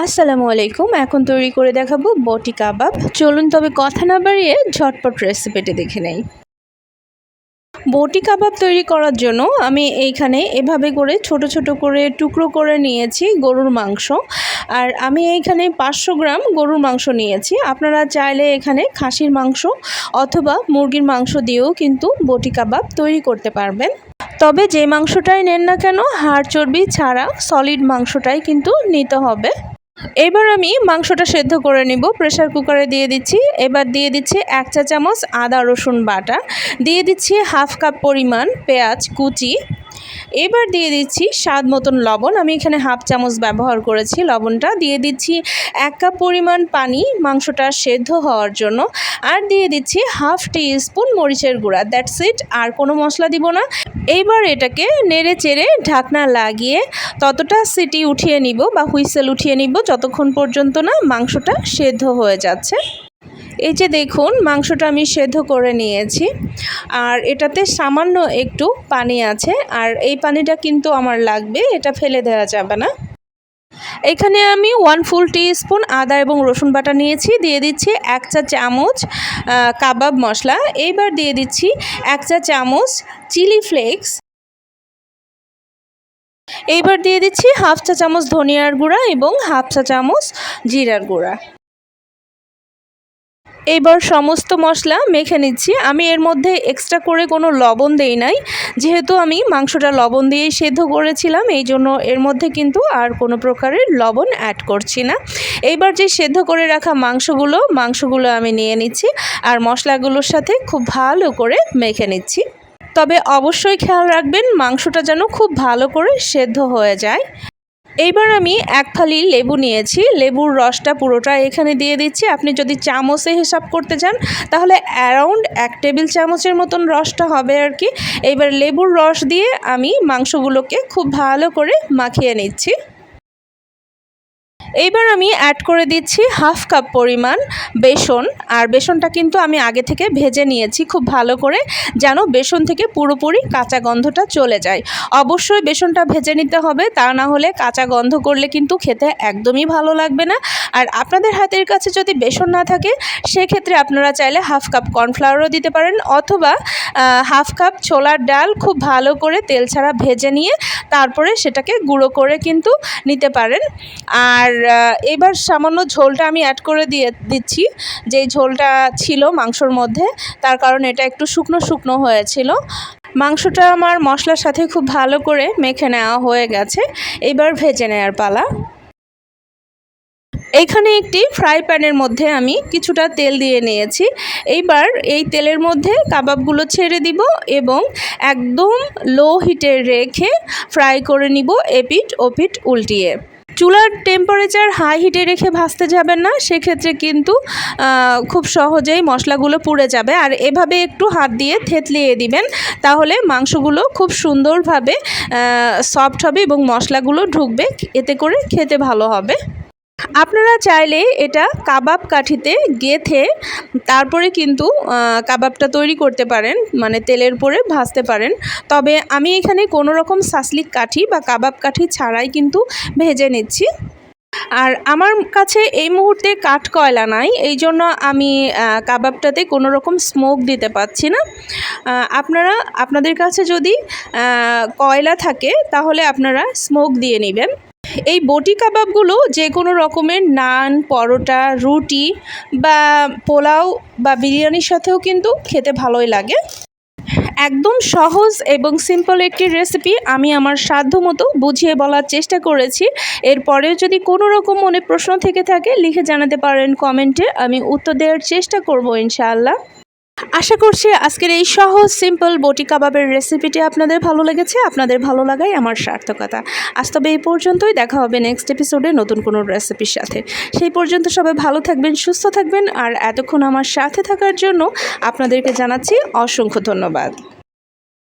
আসসালামু আলাইকুম, এখন তৈরি করে দেখাবো বটি কাবাব। চলুন তবে কথা না বাড়িয়ে ঝটপট রেসিপিটি দেখে নেই। বটি কাবাব তৈরি করার জন্য আমি এইখানে এভাবে করে ছোট ছোট করে টুকরো করে নিয়েছি গরুর মাংস। আর আমি এইখানে পাঁচশো গ্রাম গরুর মাংস নিয়েছি। আপনারা চাইলে এখানে খাসির মাংস অথবা মুরগির মাংস দিয়েও কিন্তু বটি কাবাব তৈরি করতে পারবেন। তবে যে মাংসটাই নেন না কেন, হাড় চর্বি ছাড়া সলিড মাংসটাই কিন্তু নিতে হবে। এবার আমি মাংসটা সেদ্ধ করে নিব। প্রেসার কুকারে দিয়ে দিচ্ছি। এবার দিয়ে দিচ্ছি এক চা চামচ আদা, রসুন বাটা। দিয়ে দিচ্ছি হাফ কাপ পরিমাণ পেঁয়াজ কুচি। এবার দিয়ে দিচ্ছি স্বাদ মতন লবণ। আমি এখানে হাফ চামচ ব্যবহার করেছি লবণটা। দিয়ে দিচ্ছি এক কাপ পরিমাণ পানি মাংসটা সেদ্ধ হওয়ার জন্য। আর দিয়ে দিচ্ছি হাফ টি স্পুন মরিচের গুঁড়া। That's it. আর কোনো মশলা দিব না। এইবার এটাকে নেড়ে চেড়ে ঢাকনা লাগিয়ে ততটা সিটি উঠিয়ে নিব বা হুইসেল উঠিয়ে নিব যতক্ষণ পর্যন্ত না মাংসটা সেদ্ধ হয়ে যাচ্ছে। এই যে দেখুন, মাংসটা আমি সেদ্ধ করে নিয়েছি। আর এটাতে সামান্য একটু পানি আছে। আর এই পানিটা কিন্তু আমার লাগবে, এটা ফেলে দেওয়া যাবে না। এখানে আমি ওয়ান ফুল টি স্পুন আদা এবং রসুন বাটা নিয়েছি, দিয়ে দিচ্ছি এক চা চামচ কাবাব মশলা। এইবার দিয়ে দিচ্ছি এক চা চামচ চিলি ফ্লেক্স এইবার দিয়ে দিচ্ছি হাফ চা চামচ ধনিয়ার গুঁড়া এবং হাফ চা চামচ জিরার গুঁড়া। এবার সমস্ত মশলা মেখে নিচ্ছি। আমি এর মধ্যে এক্সট্রা করে কোনো লবণ দেই নাই। যেহেতু আমি মাংসটা লবণ দিয়েই সেদ্ধ করেছিলাম, এই জন্য এর মধ্যে কিন্তু আর কোনো প্রকারের লবণ অ্যাড করছি না। এইবার যে সেদ্ধ করে রাখা মাংসগুলো মাংসগুলো আমি নিয়ে নিচ্ছি আর মশলাগুলোর সাথে খুব ভালো করে মেখে নিচ্ছি। তবে অবশ্যই খেয়াল রাখবেন, মাংসটা যেন খুব ভালো করে সেদ্ধ হয়ে যায়। এইবার আমি এক থালি লেবু নিয়েছি, লেবুর রসটা পুরোটা এখানে দিয়ে দিচ্ছি। আপনি যদি চামচে হিসাব করতে চান, তাহলে অ্যারাউন্ড এক টেবিল চামচের মতন রসটা হবে আর কি। এইবার লেবুর রস দিয়ে আমি মাংসগুলোকে খুব ভালো করে মাখিয়ে নিচ্ছি। এইবার আমি অ্যাড করে দিচ্ছি হাফ কাপ পরিমাণ বেসন। আর বেসনটা কিন্তু আমি আগে থেকে ভেজে নিয়েছি খুব ভালো করে, যেন বেসন থেকে পুরোপুরি কাঁচা গন্ধটা চলে যায়। অবশ্যই বেসনটা ভেজে নিতে হবে, তা না হলে কাঁচা গন্ধ করলে কিন্তু খেতে একদমই ভালো লাগবে না। আর আপনাদের হাতের কাছে যদি বেসন না থাকে, সেক্ষেত্রে আপনারা চাইলে হাফ কাপ কর্নফ্লাওয়ারও দিতে পারেন, অথবা হাফ কাপ ছোলার ডাল খুব ভালো করে তেল ছাড়া ভেজে নিয়ে, তারপরে সেটাকে গুঁড়ো করে কিন্তু নিতে পারেন। আর এবার সামান্য ঝোলটা আমি অ্যাড করে দিয়ে দিচ্ছি। যেই ঝোলটা ছিল মাংসর মধ্যে, তার কারণ এটা একটু শুকনো শুকনো হয়েছিল। মাংসটা আমার মশলার সাথে খুব ভালো করে মেখে নেওয়া হয়ে গেছে। এবার ভেজে নেওয়ার পালা। এইখানে একটি ফ্রাই প্যানের মধ্যে আমি কিছুটা তেল দিয়ে নিয়েছি। এইবার এই তেলের মধ্যে কাবাবগুলো ছেড়ে দিব এবং একদম লো হিটে রেখে ফ্রাই করে নিব এপিট ওপিট উল্টিয়ে। চুলার টেম্পারেচার হাই হিটে রেখে ভাসতে যাবেন না, সেক্ষেত্রে কিন্তু খুব সহজেই মশলাগুলো পুড়ে যাবে। আর এভাবে একটু হাত দিয়ে থেতলিয়ে দিবেন, তাহলে মাংসগুলো খুব সুন্দরভাবে সফট হবে এবং মশলাগুলো ঢুকবে, এতে করে খেতে ভালো হবে। আপনারা চাইলে এটা কাবাব কাঠিতে গেথে তারপরে কিন্তু কাবাবটা তৈরি করতে পারেন মানে তেলের পরে ভাজতে পারেন। তবে আমি এখানে কোনো রকম সাসলিক কাঠি বা কাবাব কাঠি ছাড়াই কিন্তু ভেজে নিচ্ছি। আর আমার কাছে এই মুহূর্তে কাঠ কয়লা নাই, এই জন্য আমি কাবাবটাতে কোনো রকম স্মোক দিতে পাচ্ছি না। আপনারা, আপনাদের কাছে যদি কয়লা থাকে, তাহলে আপনারা স্মোক দিয়ে নেবেন। এই বটি কাবাবগুলো যে কোনো রকমের নান, পরোটা, রুটি বা পোলাও বা বিরিয়ানির সাথেও কিন্তু খেতে ভালোই লাগে। একদম সহজ এবং সিম্পল একটি রেসিপি আমি আমার সাধ্য মতো বুঝিয়ে বলার চেষ্টা করেছি। এরপরেও যদি কোনো রকম মনে প্রশ্ন থেকে থাকে, লিখে জানাতে পারেন কমেন্টে। আমি উত্তর দেওয়ার চেষ্টা করব ইনশাআল্লাহ। আশা করছি আজকের এই সহজ সিম্পল বটি কাবাবের রেসিপিটি আপনাদের ভালো লেগেছে, আপনাদের ভালো লাগাই আমার সার্থকতা। আজ তবে এই পর্যন্তই, দেখা হবে নেক্সট এপিসোডে নতুন কোনো রেসিপির সাথে। সেই পর্যন্ত সবাই ভালো থাকবেন, সুস্থ থাকবেন, আর এতক্ষণ আমার সাথে থাকার জন্য আপনাদেরকে জানাচ্ছি অসংখ্য ধন্যবাদ।